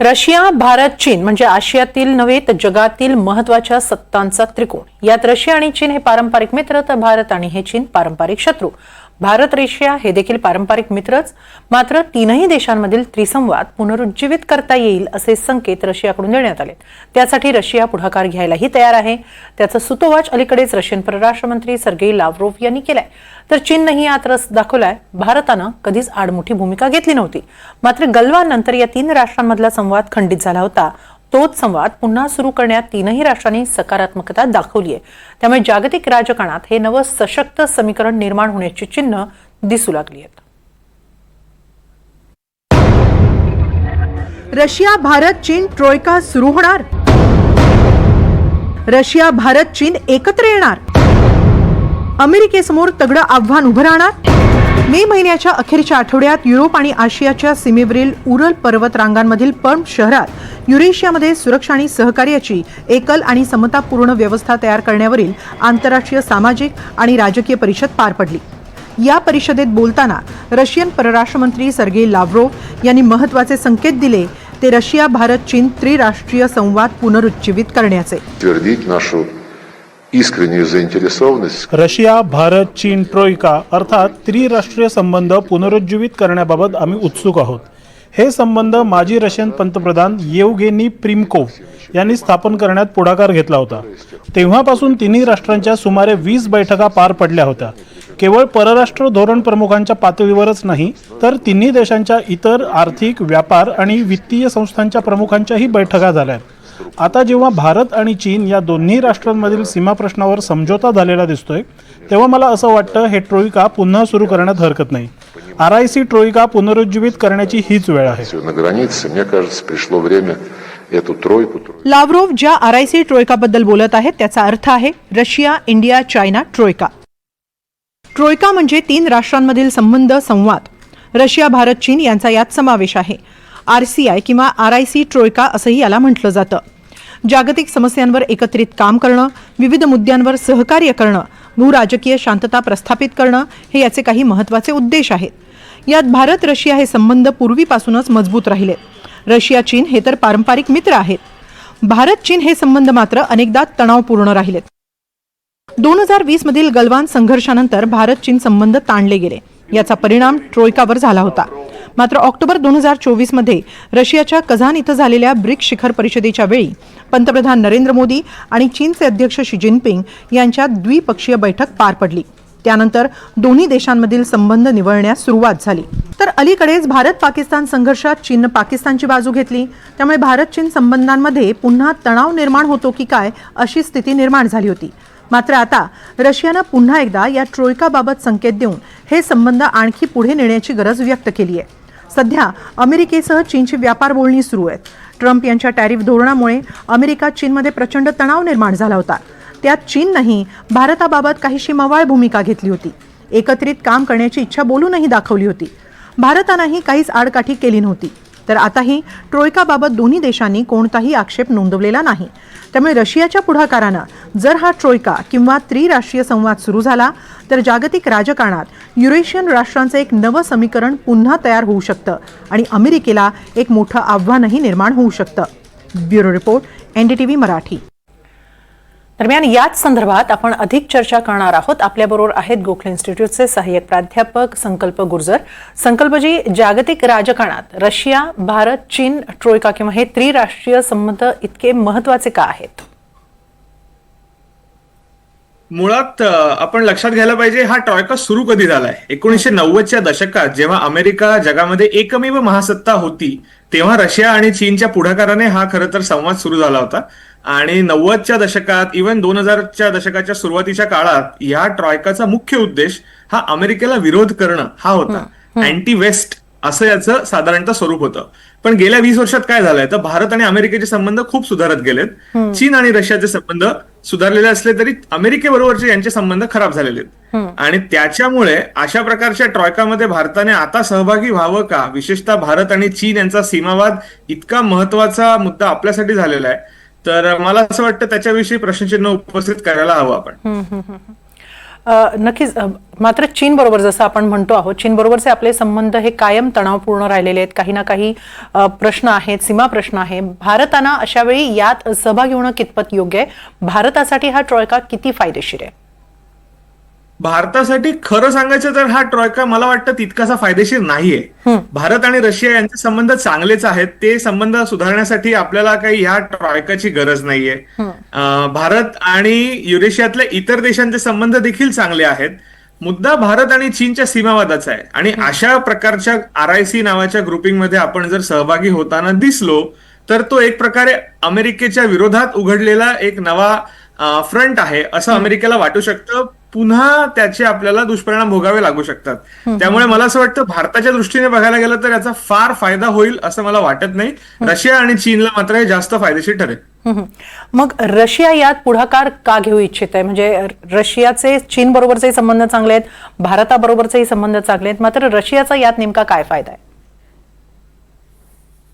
Russia Bharat चीन म्हणजे आशियातील नव्हे तर जगातील महत्त्वाच्या सत्तांचा त्रिकोण. यात रशिया आणि चीन हे पारंपरिक मित्र तर भारत आणि हे चीन पारंपरिक शत्रू. भारत रशिया हे देखील पारंपरिक मित्रच. मात्र तीनही देशांमधील त्रिसंवाद पुनरुज्जीवित करता येईल असे संकेत रशियाकडून देण्यात आले त्यासाठी रशिया पुढाकार घ्यायलाही तयार आहे. त्याचं सुतोवाच अलीकडेच रशियन परराष्ट्र मंत्री सर्गेई लाव्हरोव्ह यांनी केलाय. तर चीननंही यात रस दाखवलाय. भारतानं कधीच आडमोठी भूमिका घेतली नव्हती. मात्र गलवान नंतर या तीन राष्ट्रांमधला संवाद खंडित झाला होता. तोच संवाद पुन्हा सुरू करण्यात तीनही राष्ट्रांनी सकारात्मकता दाखवली आहे. त्यामुळे जागतिक राजकारणात हे नवं सशक्त समीकरण निर्माण होण्याची चिन्ह दिसू लागली आहेत. रशिया भारत चीन ट्रोयका सुरू होणार? रशिया भारत चीन एकत्र येणार? अमेरिकेसमोर तगडं आव्हान उभं राहणार? मे महिन्याच्या अखेरच्या आठवड्यात युरोप आणि आशियाच्या सीमेवरील उरल पर्वत रांगांमधील पर्म शहरात युरेशियामध्ये सुरक्षा आणि सहकार्याची एकल आणि समतापूर्ण व्यवस्था तयार करण्यावरील आंतरराष्ट्रीय सामाजिक आणि राजकीय परिषद पार पडली. या परिषदेत बोलताना रशियन परराष्ट्रमंत्री सर्गे लाव्रोव यांनी महत्त्वाचे संकेत दिले ते रशिया भारत चीन त्रिराष्ट्रीय संवाद पुनरुज्जीवित करण्याचे. искреннюю заинтересованность रशिया भारत चीन ट्रोइका अर्थात त्रिराष्ट्रीय संबंध पुनरुज्जीवित करण्याबाबत आम्ही उत्सुक आहोत हे संबंध माजी रशियन पंतप्रधान येवगेनी प्रिमकोव यांनी स्थापन करण्यात पुढाकार घेतला होता तेव्हापासून तिन्ही राष्ट्रांच्या सुमारे वीस बैठका पार पडल्या होत्या केवळ परराष्ट्र धोरण प्रमुखांच्या पातळीवरच नाही तर तिन्ही देशांच्या इतर आर्थिक व्यापार आणि वित्तीय संस्थांच्या प्रमुखांच्याही बैठका झाल्यात आता जेव्हा भारत आणि चीन या दोन्ही राष्ट्रांमधील सीमा प्रश्नावर समझोता झालेला दिसतोय तेव्हा मला असं वाटतं हे ट्रोईका पुन्हा सुरू करण्यात हरकत नाही. आर आय सी ट्रोईका पुनरुज्जीवित करण्याची हीच वेळ आहे. लाव्हरोव्ह ज्या आर आय सी ट्रोईकाबद्दल बोलत आहेत त्याचा अर्थ आहे Russia India China troika troika म्हणजे तीन राष्ट्रांमधील संबंध संवाद. रशिया भारत चीन यांचा यात समावेश आहे. आर सी आय किंवा आर आय सी ट्रोयका असंही याला म्हटलं जातं. जागतिक समस्यांवर एकत्रित काम करणं विविध मुद्द्यांवर सहकार्य करणं भूराजकीय शांतता प्रस्थापित करणं हे याचे काही महत्त्वाचे उद्देश आहेत. यात भारत रशिया हे संबंध पूर्वीपासूनच मजबूत राहिले. रशिया चीन हे तर पारंपरिक मित्र आहेत. भारत चीन हे संबंध मात्र अनेकदा तणावपूर्ण राहिलेत. दोन हजार वीस मधील गलवान संघर्षानंतर भारत चीन संबंध ताणले गेले. याचा परिणाम ट्रोयकावर झाला होता. मात्र ऑक्टोबर दोन हजार चोवीसमध्ये रशियाच्या कझान इथं झालेल्या ब्रिक्स शिखर परिषदेच्या वेळी पंतप्रधान नरेंद्र मोदी आणि चीनचे अध्यक्ष शी जिनपिंग यांच्यात द्विपक्षीय बैठक पार पडली. त्यानंतर दोन्ही देशांमधील संबंध निवळण्यास सुरुवात झाली. तर अलीकडेच भारत पाकिस्तान संघर्षात चीननं पाकिस्तानची बाजू घेतली. त्यामुळे भारत चीन संबंधांमध्ये पुन्हा तणाव निर्माण होतो की काय अशी स्थिती निर्माण झाली होती. मात्र आता रशियानं पुन्हा एकदा या ट्रोयकाबाबत संकेत देऊन हे संबंध आणखी पुढे नेण्याची गरज व्यक्त केली आहे. सध्या अमेरिकेसह चीनची व्यापार बोलणी सुरू आहेत. ट्रम्प यांच्या टॅरिफ धोरणामुळे अमेरिका चीनमध्ये प्रचंड तणाव निर्माण झाला होता. त्यात चीननंही भारताबाबत काहीशी मवाळ भूमिका घेतली होती. एकत्रित काम करण्याची इच्छा बोलूनही दाखवली होती. भारतानंही काहीच आडकाठी केली नव्हती. तर आताही ट्रोयकाबाबत दोन्ही देशांनी कोणताही आक्षेप नोंदवलेला नाही. त्यामुळे रशियाच्या पुढाकारानं जर हा ट्रोयका किंवा त्रिराष्ट्रीय संवाद सुरू झाला तर जागतिक राजकारणात युरेशियन राष्ट्रांचं एक नवं समीकरण पुन्हा तयार होऊ शकतं आणि अमेरिकेला एक मोठं आव्हानही निर्माण होऊ शकतं. Bureau report NDTV Marathi. दरम्यान याच संदर्भात आपण अधिक चर्चा करणार आहोत. आपल्याबरोबर आहेत गोखले इन्स्टिट्यूटचे सहाय्यक प्राध्यापक संकल्प गुर्जर. संकल्पजी जागतिक राजकारणात रशिया भारत चीन ट्रोयका किंवा हे त्रिराष्ट्रीय संबंध इतके महत्त्वाचे का आहेत? मुळात आपण लक्षात घ्यायला पाहिजे हा ट्रॉयका सुरू कधी झालाय? एकोणीसशे नव्वदच्या दशकात जेव्हा अमेरिका जगामध्ये एकमेव महासत्ता होती तेव्हा रशिया आणि चीनच्या पुढाकाराने हा खरं तर संवाद सुरू झाला होता. आणि नव्वदच्या दशकात इव्हन दोन हजारच्या दशकाच्या सुरुवातीच्या काळात या ट्रॉयकाचा मुख्य उद्देश हा अमेरिकेला विरोध करणं हा होता. अँटी वेस्ट असं याचं साधारणतः स्वरूप होतं. पण गेल्या वीस वर्षात काय झालंय? तर भारत आणि अमेरिकेचे संबंध खूप सुधारत गेलेत. चीन आणि रशियाचे संबंध सुधारलेले असले तरी अमेरिकेबरोबरचे यांचे संबंध खराब झालेले आहेत. आणि त्याच्यामुळे अशा प्रकारच्या ट्रॉयकामध्ये भारताने आता सहभागी व्हावं का? विशेषतः भारत आणि चीन यांचा सीमावाद इतका महत्त्वाचा मुद्दा आपल्यासाठी झालेला आहे. तर मला असं वाटतं त्याच्याविषयी प्रश्नचिन्ह उपस्थित करायला हवं आपण. नक्कीच मात्र चीन बरोबर जसं आपण म्हणतो आहोत चीन बरोबरचे आपले संबंध हे कायम तणावपूर्ण राहिलेले आहेत. काही ना काही प्रश्न आहेत सीमा प्रश्न आहे. भारतानं अशा वेळी यात सहभागी होणं कितपत योग्य आहे? भारतासाठी हा ट्रॉयका किती फायदेशीर आहे? भारतासाठी खरं सांगायचं तर हा ट्रॉयका मला वाटतं तितकासा फायदेशीर नाहीये. भारत आणि रशिया यांचे संबंध चांगलेच आहेत. ते संबंध सुधारण्यासाठी आपल्याला काही ह्या ट्रॉयकाची गरज नाहीये. भारत आणि युरेशियातल्या इतर देशांचे संबंध देखील चांगले आहेत. मुद्दा भारत आणि चीनच्या सीमावादाचा आहे. आणि अशा प्रकारच्या आर आय सी नावाच्या ग्रुपिंगमध्ये आपण जर सहभागी होताना दिसलो तर तो एक प्रकारे अमेरिकेच्या विरोधात उघडलेला एक नवा फ्रंट आहे असं अमेरिकेला वाटू शकतं. पुन्हा त्याचे आपल्याला दुष्परिणाम भोगावे लागू शकतात. त्यामुळे मला असं वाटतं भारताच्या दृष्टीने बघायला गेलं तर याचा फार फायदा होईल असं मला वाटत नाही. रशिया आणि चीनला मात्र हे जास्त फायदेशीर ठरेल. मग रशिया यात पुढाकार का घेऊ इच्छित आहे? म्हणजे रशियाचे चीन बरोबरचे संबंध चांगले आहेत भारताबरोबरचेही संबंध चांगले आहेत मात्र रशियाचा यात नेमका काय फायदा आहे?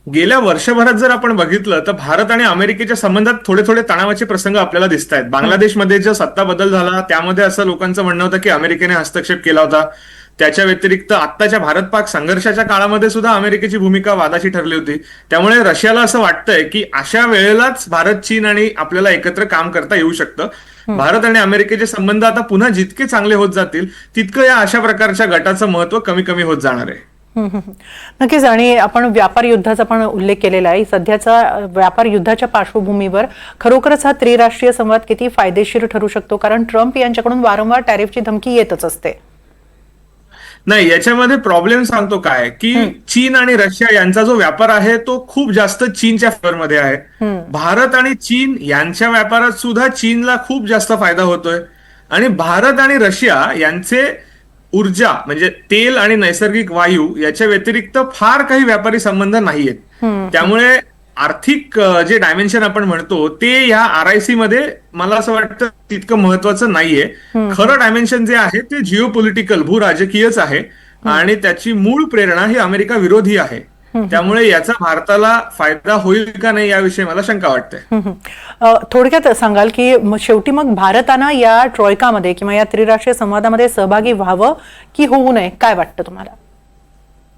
गेल्या वर्षभरात जर आपण बघितलं तर भारत आणि अमेरिकेच्या संबंधात थोडे थोडे तणावाचे प्रसंग आपल्याला दिसत आहेत बांगलादेशमध्ये जो सत्ता बदल झाला त्यामध्ये असं लोकांचं म्हणणं होतं की अमेरिकेने हस्तक्षेप केला होता. त्याच्या व्यतिरिक्त आत्ताच्या भारत पाक संघर्षाच्या काळामध्ये सुद्धा अमेरिकेची भूमिका वादाची ठरली होती. त्यामुळे रशियाला असं वाटतंय की अशा वेळेलाच भारत चीन आणि आपल्याला एकत्र काम करता येऊ शकतं. भारत आणि अमेरिकेचे संबंध आता पुन्हा जितके चांगले होत जातील तितकं या अशा प्रकारच्या गटाचं महत्त्व कमी कमी होत जाणार आहे. नक्कीच आणि आपण व्यापार युद्धाचा पण उल्लेख केलेला आहे. सध्याचा व्यापार युद्धाच्या पार्श्वभूमीवर खरोखरच हा त्रिराष्ट्रीय संवाद किती फायदेशीर ठरू शकतो? कारण ट्रम्प यांच्याकडून वारंवार टॅरिफची धमकी येतच असते. नाही याच्यामध्ये प्रॉब्लेम सांगतो काय? की चीन आणि रशिया यांचा जो व्यापार आहे तो खूप जास्त चीनच्या फेवरमध्ये आहे. भारत आणि चीन यांच्या व्यापारात सुद्धा चीनला खूप जास्त फायदा होतोय. आणि भारत आणि रशिया यांचे ऊर्जा म्हणजे तेल आणि नैसर्गिक वायू याच्या व्यतिरिक्त फार काही व्यापारी संबंध नाहीयेत. त्यामुळे आर्थिक जे डायमेन्शन आपण म्हणतो ते या आर आय सी मध्ये मला असं वाटतं तितकं महत्वाचं नाहीये. खरं डायमेन्शन जे आहे ते जिओ पॉलिटिकल भू राजकीयच आहे आणि त्याची मूळ प्रेरणा ही अमेरिका विरोधी आहे. त्यामुळे याचा भारताला फायदा होईल का नाही याविषयी मला शंका वाटते. थोडक्यात सांगाल की शेवटी मग भारतानं या ट्रॉयकामध्ये किंवा या त्रिराष्ट्रीय संवादामध्ये सहभागी व्हावं की होऊ नये काय वाटतं तुम्हाला?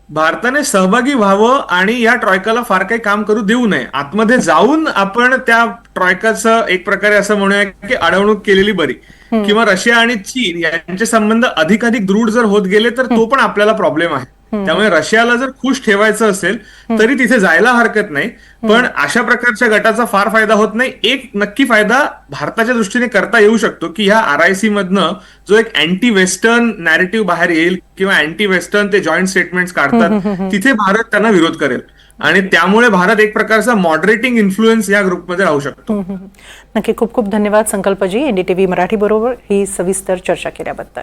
भारताने सहभागी व्हावं आणि या ट्रॉयकाला फार काही काम करू देऊ नये. आतमध्ये जाऊन आपण त्या ट्रॉयकाचं एक प्रकारे असं म्हणूया की अडवणूक केलेली बरी. किंवा रशिया आणि चीन यांचे संबंध अधिकाधिक दृढ जर होत गेले तर तो पण आपल्याला प्रॉब्लेम आहे. त्यामुळे रशियाला जर खुश ठेवायचं असेल तरी तिथे जायला हरकत नाही. पण अशा प्रकारच्या गटाचा फार फायदा होत नाही. एक नक्की फायदा भारताच्या दृष्टीने करता येऊ शकतो की ह्या आर आय सी मधनं जो एक अँटी वेस्टर्न नॅरेटिव्ह बाहेर येईल किंवा अँटी वेस्टर्न ते जॉईंट स्टेटमेंट्स काढतात तिथे भारत त्यांना विरोध करेल. आणि त्यामुळे भारत एक प्रकारचा मॉडरेटिंग इन्फ्लुएन्स या ग्रुपमध्ये राहू शकतो. नक्की खूप खूप धन्यवाद संकल्पजी. एनडीटीव्ही मराठी बरोबर ही सविस्तर चर्चा केल्याबद्दल.